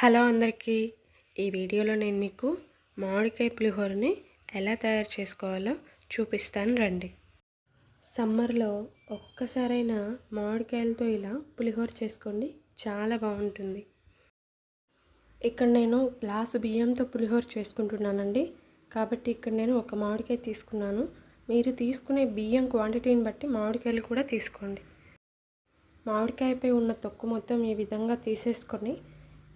Hello అందరికీ. ఈ వీడియోలో నేను మీకు మామిడికాయ పులిహోరని ఎలా తయారు చేసుకోవాలో చూపిస్తాను రండి. సమ్మర్లో ఒక్కసారైనా మామిడికాయలతో ఇలా పులిహోర చేసుకోండి చాలా బాగుంటుంది. ఇక్కడ నేను గ్లాసు బియ్యంతో పులిహోర చేసుకుంటున్నానండి. కాబట్టి ఇక్కడ నేను ఒక మామిడికాయ తీసుకున్నాను. మీరు తీసుకునే బియ్యం క్వాంటిటీని బట్టి మామిడికాయలు కూడా తీసుకోండి. మామిడికాయపై ఉన్న తొక్కు మొత్తం ఈ విధంగా తీసేసుకొని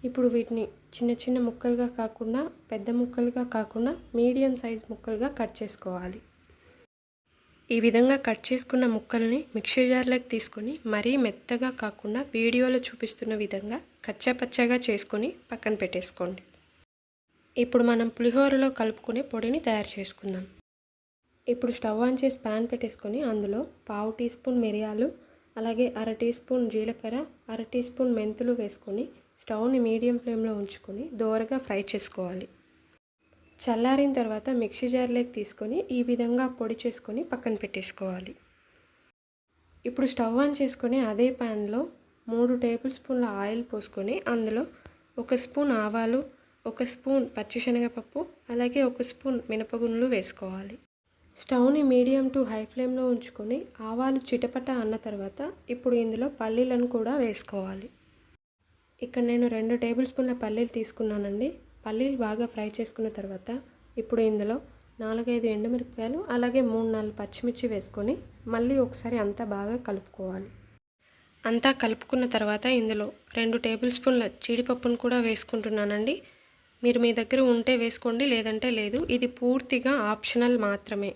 ఇప్పుడు వీటిని చిన్న చిన్న ముక్కలుగా కాకుండా పెద్ద ముక్కలుగా కాకుండా మీడియం సైజ్ ముక్కలుగా కట్ చేసుకోవాలి. ఈ విధంగా కట్ చేసుకున్న ముక్కల్ని మిక్సీ జార్లోకి తీసుకొని మరీ మెత్తగా కాకుండా వీడియోలో చూపిస్తున్న విధంగా కచ్చాపచ్చాగా చేసుకొని పక్కన పెట్టేసుకోండి. ఇప్పుడు మనం పులిహోరలో కలుపుకునే పొడిని తయారు చేసుకుందాం. ఇప్పుడు స్టవ్ ఆన్ చేసి ప్యాన్ పెట్టేసుకొని అందులో పావు టీ స్పూన్ మిరియాలు అలాగే అర టీ స్పూన్ జీలకర్ర అర టీ స్పూన్ మెంతులు వేసుకొని స్టవ్ని మీడియం ఫ్లేమ్లో ఉంచుకొని దోరగా ఫ్రై చేసుకోవాలి. చల్లారిన తర్వాత మిక్సీ జార్లోకి తీసుకొని ఈ విధంగా పొడి చేసుకొని పక్కన పెట్టేసుకోవాలి. ఇప్పుడు స్టవ్ ఆన్ చేసుకొని అదే ప్యాన్లో మూడు టేబుల్ స్పూన్ల ఆయిల్ పోసుకొని అందులో ఒక స్పూన్ ఆవాలు ఒక స్పూన్ పచ్చిశనగపప్పు అలాగే ఒక స్పూన్ మినపగుండ్లు వేసుకోవాలి. స్టవ్ని మీడియం టు హై ఫ్లేమ్లో ఉంచుకొని ఆవాలు చిటపట అన్న తర్వాత ఇప్పుడు ఇందులో పల్లీలను కూడా వేసుకోవాలి. ఇక్కడ నేను రెండు టేబుల్ స్పూన్ల పల్లీలు తీసుకున్నానండి. పల్లీలు బాగా ఫ్రై చేసుకున్న తర్వాత ఇప్పుడు ఇందులో నాలుగైదు ఎండుమిరపకాయలు అలాగే మూడు నాలుగు పచ్చిమిర్చి వేసుకొని మళ్ళీ ఒకసారి అంతా బాగా కలుపుకోవాలి. అంతా కలుపుకున్న తర్వాత ఇందులో రెండు టేబుల్ స్పూన్ల జీడిపప్పును కూడా వేసుకుంటున్నానండి. మీరు మీ దగ్గర ఉంటే వేసుకోండి లేదంటే లేదు. ఇది పూర్తిగా ఆప్షనల్ మాత్రమే.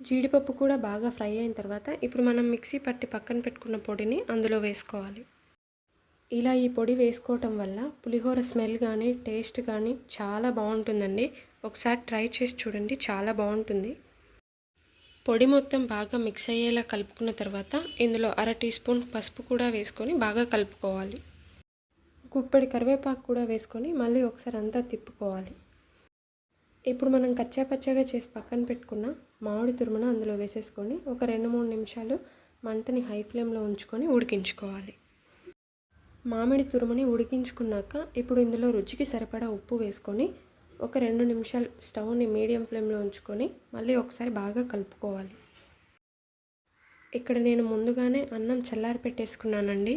జీడిపప్పు కూడా బాగా ఫ్రై అయిన తర్వాత ఇప్పుడు మనం మిక్సీ పట్టి పక్కన పెట్టుకున్న పొడిని అందులో వేసుకోవాలి. ఇలా ఈ పొడి వేసుకోవటం వల్ల పులిహోర స్మెల్ కానీ టేస్ట్ కానీ చాలా బాగుంటుందండి. ఒకసారి ట్రై చేసి చూడండి చాలా బాగుంటుంది. పొడి మొత్తం బాగా మిక్స్ అయ్యేలా కలుపుకున్న తర్వాత ఇందులో అర టీ స్పూన్ పసుపు కూడా వేసుకొని బాగా కలుపుకోవాలి. గుప్పడి కరివేపాకు కూడా వేసుకొని మళ్ళీ ఒకసారి అంతా తిప్పుకోవాలి. ఇప్పుడు మనం కచ్చా పచ్చగా చేసి పక్కన పెట్టుకున్న మామిడి తురుమును అందులో వేసేసుకొని ఒక రెండు మూడు నిమిషాలు మంటని హై ఫ్లేమ్లో ఉంచుకొని ఉడికించుకోవాలి. మామిడి తురుముని ఉడికించుకున్నాక ఇప్పుడు ఇందులో రుచికి సరిపడా ఉప్పు వేసుకొని ఒక రెండు నిమిషాలు స్టవ్ని మీడియం ఫ్లేమ్లో ఉంచుకొని మళ్ళీ ఒకసారి బాగా కలుపుకోవాలి. ఇక్కడ నేను ముందుగానే అన్నం చల్లారి పెట్టేసుకున్నానండి.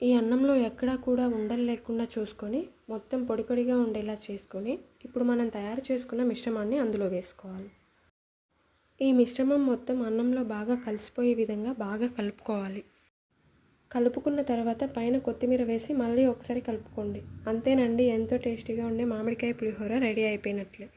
ఈ అన్నంలో ఎక్కడా కూడా ఉండలు లేకుండా చూసుకొని మొత్తం పొడి పొడిగా ఉండేలా చేసుకొని ఇప్పుడు మనం తయారు చేసుకున్న మిశ్రమాన్ని అందులో వేసుకోవాలి. ఈ మిశ్రమం మొత్తం అన్నంలో బాగా కలిసిపోయే విధంగా బాగా కలుపుకోవాలి. కలుపుకున్న తర్వాత పైన కొత్తిమీర వేసి మళ్ళీ ఒకసారి కలుపుకోండి. అంతేనండి ఎంతో టేస్టీగా ఉండే మామిడికాయ పులిహోర రెడీ అయిపోయినట్లే.